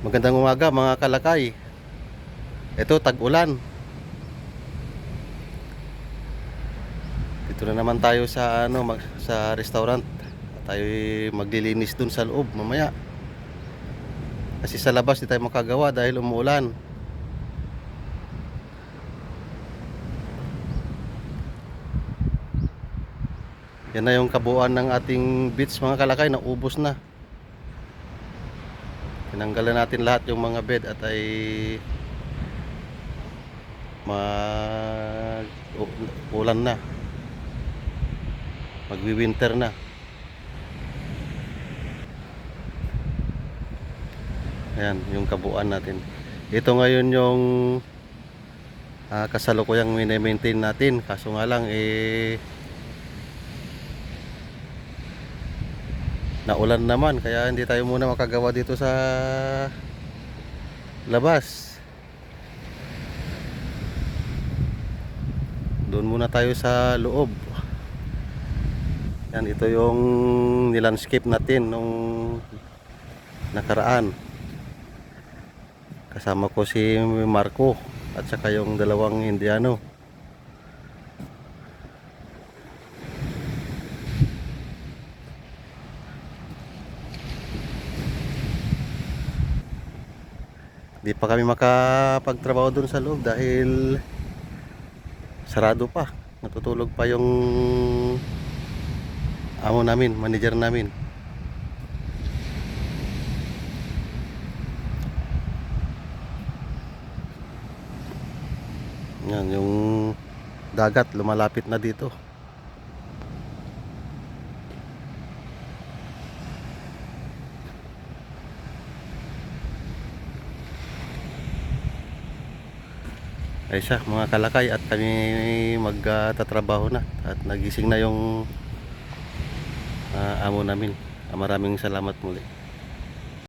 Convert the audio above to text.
Magandang umaga mga kalakay. Ito tag-ulan. Dito na naman tayo sa ano mag, sa restaurant. Tayo maglilinis dun sa loob mamaya. Kasi sa labas di tayo makagawa dahil umuulan. Yan na yung kabuuan ng ating beach mga kalakay, naubos na. Tinanggalan natin lahat yung mga bed at ay mag ulan na. Magwi-winter na. Ayan, yung kabuuan natin. Ito ngayon yung ah, kasalukuyang mini-maintain natin. Kaso nga lang eh naulan naman kaya hindi tayo muna makagawa dito sa labas. Doon muna tayo sa loob. Yan ito yung nilandscape natin nung nakaraan. Kasama ko si Marco at saka yung dalawang Indiano Di pa kami makapagtrabaho doon sa loob dahil sarado pa. Natutulog pa yung amo namin, manager namin. Yan, yung dagat lumalapit na dito. Ay siya mga kalakay at kami magtatrabaho na at nagising na yung ah, amo namin. Maraming salamat muli